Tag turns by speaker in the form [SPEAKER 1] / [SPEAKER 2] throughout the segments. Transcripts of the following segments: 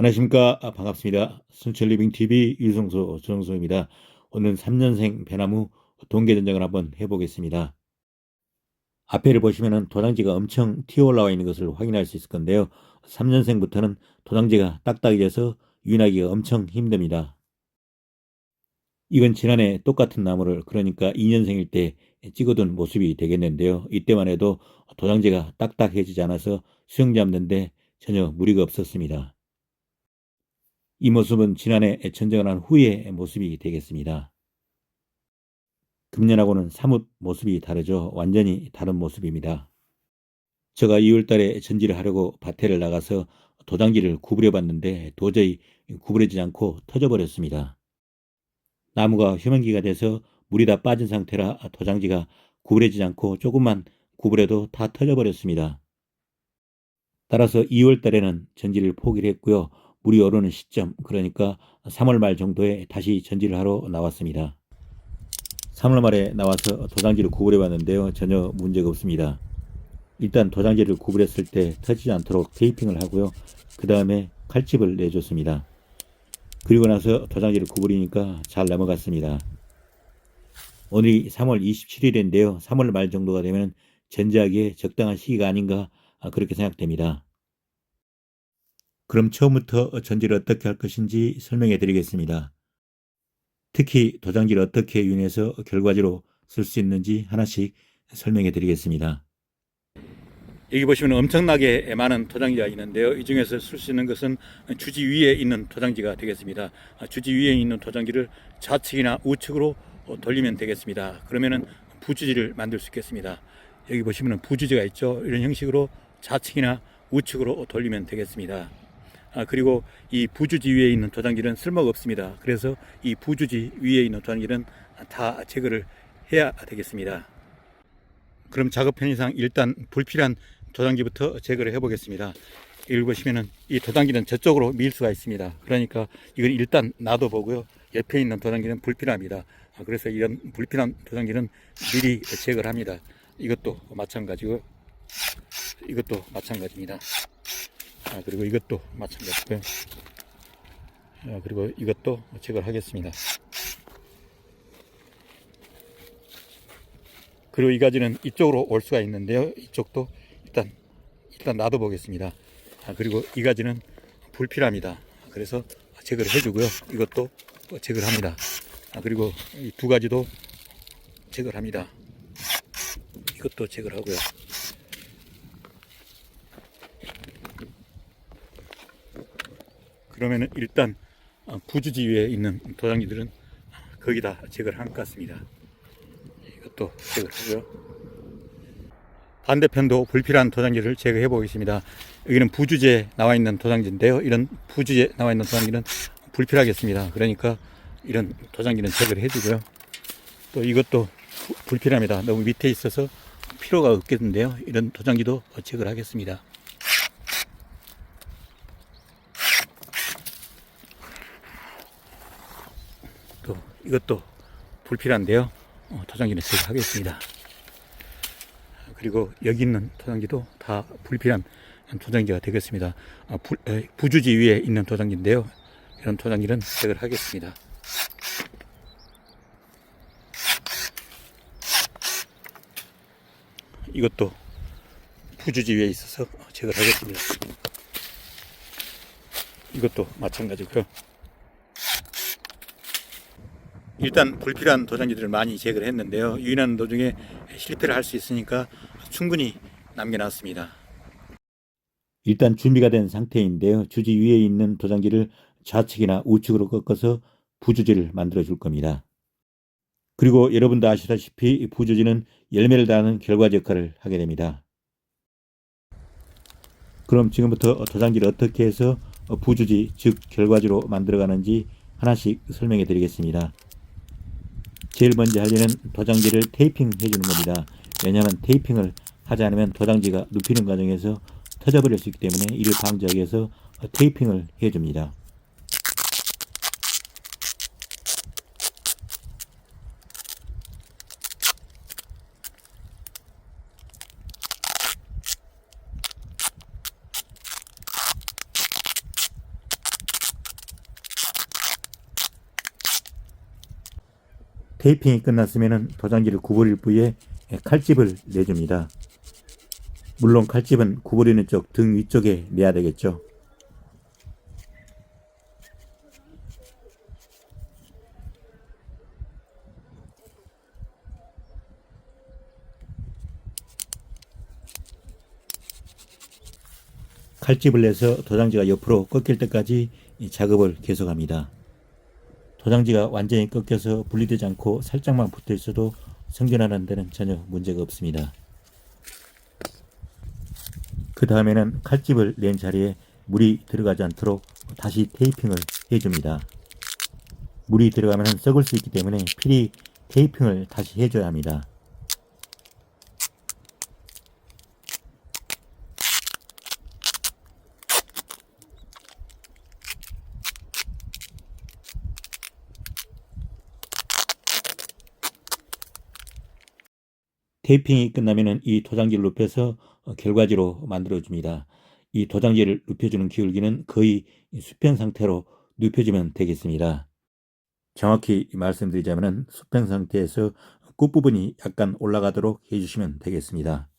[SPEAKER 1] 안녕하십니까. 아, 반갑습니다. 순철 리빙TV 유성소 조영소입니다. 오늘은 3년생 배나무 동계전쟁을 한번 해보겠습니다. 앞에를 보시면 도장지가 엄청 튀어 올라와 있는 것을 확인할 수 있을 건데요. 3년생부터는 도장지가 딱딱해져서 유인하기가 엄청 힘듭니다. 이건 지난해 똑같은 나무를 그러니까 2년생일 때 찍어둔 모습이 되겠는데요. 이때만 해도 도장지가 딱딱해지지 않아서 수영 잡는데 전혀 무리가 없었습니다. 이 모습은 지난해 전쟁을 한 후의 모습이 되겠습니다. 금년하고는 사뭇 모습이 다르죠. 완전히 다른 모습입니다. 제가 2월달에 전지를 하려고 밭에를 나가서 도장지를 구부려 봤는데 도저히 구부러지지 않고 터져버렸습니다. 나무가 휴면기가 돼서 물이 다 빠진 상태라 도장지가 구부러지지 않고 조금만 구부려도 다 터져버렸습니다. 따라서 2월 달에는 전지를 포기를 했고요. 물이 오르는 시점, 그러니까 3월 말 정도에 다시 전지를 하러 나왔습니다. 3월 말에 나와서 도장지를 구부려 봤는데요. 전혀 문제가 없습니다. 일단 도장지를 구부렸을 때 터지지 않도록 테이핑을 하고요. 그 다음에 칼집을 내줬습니다. 그리고 나서 도장지를 구부리니까 잘 넘어갔습니다. 오늘이 3월 27일인데요. 3월 말 정도가 되면 전지하기에 적당한 시기가 아닌가 그렇게 생각됩니다. 그럼 처음부터 전지를 어떻게 할 것인지 설명해 드리겠습니다. 특히 도장지를 어떻게 유인해서 결과지로 쓸 수 있는지 하나씩 설명해 드리겠습니다. 여기 보시면 엄청나게 많은 도장지가 있는데요. 이 중에서 쓸 수 있는 것은 주지 위에 있는 도장지가 되겠습니다. 주지 위에 있는 도장지를 좌측이나 우측으로 돌리면 되겠습니다. 그러면은 부주지를 만들 수 있겠습니다. 여기 보시면 부주지가 있죠. 이런 형식으로 좌측이나 우측으로 돌리면 되겠습니다. 아, 그리고 이 부주지 위에 있는 도장지는 쓸모가 없습니다. 그래서 이 부주지 위에 있는 도장지는 다 제거를 해야 되겠습니다. 그럼 작업 편의상 일단 불필요한 도장지부터 제거를 해 보겠습니다. 여기 보시면은 이 도장지는 저쪽으로 밀 수가 있습니다. 그러니까 이건 일단 놔둬 보고요. 옆에 있는 도장지는 불필요합니다. 아, 그래서 이런 불필요한 도장지는 미리 제거를 합니다. 이것도 마찬가지고 이것도 마찬가지입니다. 아, 그리고 이것도 마찬가지고요. 아, 그리고 이것도 제거를 하겠습니다. 그리고 이 가지는 이쪽으로 올 수가 있는데요. 이쪽도 일단 일단 놔둬 보겠습니다. 아, 그리고 이 가지는 불필요합니다. 그래서 제거를 해주고요. 이것도 제거를 합니다. 아, 그리고 이 두 가지도 제거를 합니다. 이것도 제거를 하고요. 그러면은 일단 부주지 위에 있는 도장지들은 거기다 제거를 한 것 같습니다. 이것도 제거를 하고요. 반대편도 불필요한 도장지를 제거해 보겠습니다. 여기는 부주제 나와 있는 도장지인데요. 이런 부주제 나와 있는 도장지는 불필요하겠습니다. 그러니까 이런 도장지는 제거를 해주고요. 또 이것도 부- 불필요합니다. 너무 밑에 있어서 필요가 없겠는데요. 이런 도장지도 제거를 하겠습니다. 또 이것도 불필요한데요. 어, 도장지는 제거하겠습니다. 그리고 여기 있는 도장지도 다 불필요한 도장지가 되겠습니다. 아, 부, 에, 부주지 위에 있는 도장지인데요. 이런 도장지는 제거를 하겠습니다. 이것도 부주지 위에 있어서 제거를 하겠습니다. 이것도 마찬가지고요. 일단 불필요한 도장지들을 많이 제거를 했는데요. 유인하는 도중에 실패를 할 수 있으니까 충분히 남겨놨습니다. 일단 준비가 된 상태인데요. 주지 위에 있는 도장지를 좌측이나 우측으로 꺾어서 부주지를 만들어 줄 겁니다. 그리고 여러분도 아시다시피 부주지는 열매를 다하는 결과지 역할을 하게 됩니다. 그럼 지금부터 도장지를 어떻게 해서 부주지, 즉 결과지로 만들어가는지 하나씩 설명해 드리겠습니다. 제일 먼저 할 일은 도장지를 테이핑 해주는 겁니다. 왜냐하면 테이핑을 하지 않으면 도장지가 눕히는 과정에서 터져버릴 수 있기 때문에 이를 방지하기 위해서 테이핑을 해줍니다. 테이핑이 끝났으면 도장지를 구부릴 부위에 칼집을 내줍니다. 물론 칼집은 구부리는 쪽 등 위쪽에 내야 되겠죠. 칼집을 내서 도장지가 옆으로 꺾일 때까지 이 작업을 계속합니다. 도장지가 완전히 꺾여서 분리되지 않고 살짝만 붙어 있어도 성전하는 데는 전혀 문제가 없습니다. 그 다음에는 칼집을 낸 자리에 물이 들어가지 않도록 다시 테이핑을 해줍니다. 물이 들어가면 썩을 수 있기 때문에 필히 테이핑을 다시 해줘야 합니다. 테이핑이 끝나면은 이 도장지를 눕혀서 어, 결과지로 만들어 줍니다. 이 도장지를 눕혀주는 기울기는 거의 수평 상태로 눕혀주면 되겠습니다. 정확히 말씀드리자면은 수평 상태에서 끝부분이 약간 올라가도록 해주시면 되겠습니다.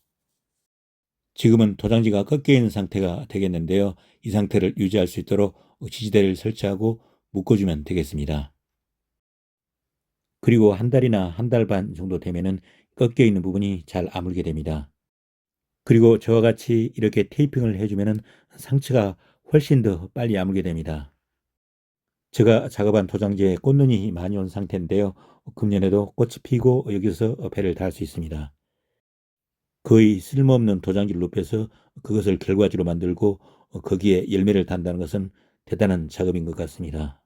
[SPEAKER 1] 지금은 도장지가 꺾여 있는 상태가 되겠는데요. 이 상태를 유지할 수 있도록 지지대를 설치하고 묶어주면 되겠습니다. 그리고 한 달이나 한 달 반 정도 되면은 꺾여 있는 부분이 잘 아물게 됩니다. 그리고 저와 같이 이렇게 테이핑을 해주면은 상처가 훨씬 더 빨리 아물게 됩니다. 제가 작업한 도장지에 꽃눈이 많이 온 상태인데요. 금년에도 꽃이 피고 여기서 배를 달 수 있습니다. 거의 쓸모없는 도장지를 눕혀서 그것을 결과지로 만들고 거기에 열매를 단다는 것은 대단한 작업인 것 같습니다.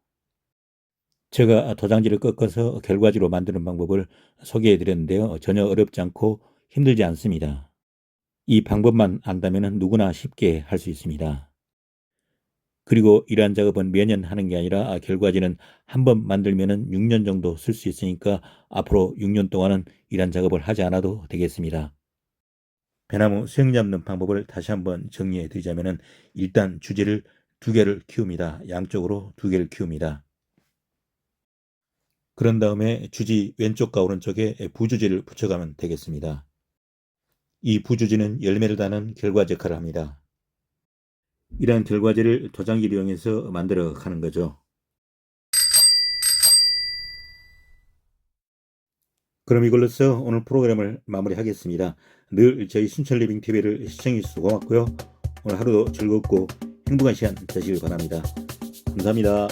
[SPEAKER 1] 제가 도장지를 꺾어서 결과지로 만드는 방법을 소개해 드렸는데요. 전혀 어렵지 않고 힘들지 않습니다. 이 방법만 안다면 누구나 쉽게 할 수 있습니다. 그리고 이러한 작업은 매년 하는 게 아니라 결과지는 한 번 만들면 6년 정도 쓸 수 있으니까 앞으로 6년 동안은 이러한 작업을 하지 않아도 되겠습니다. 배나무 수영 잡는 방법을 다시 한번 정리해 드리자면 일단 주제를 두 개를 키웁니다. 양쪽으로 두 개를 키웁니다. 그런 다음에 주지 왼쪽과 오른쪽에 부주지를 붙여가면 되겠습니다. 이 부주지는 열매를 다는 결과지 역할을 합니다. 이러한 결과지를 도장기를 이용해서 만들어 가는 거죠. 그럼 이걸로써 오늘 프로그램을 마무리하겠습니다. 늘 저희 순철리빙 TV를 시청해 주셔서 고맙고요. 오늘 하루도 즐겁고 행복한 시간 되시길 바랍니다. 감사합니다.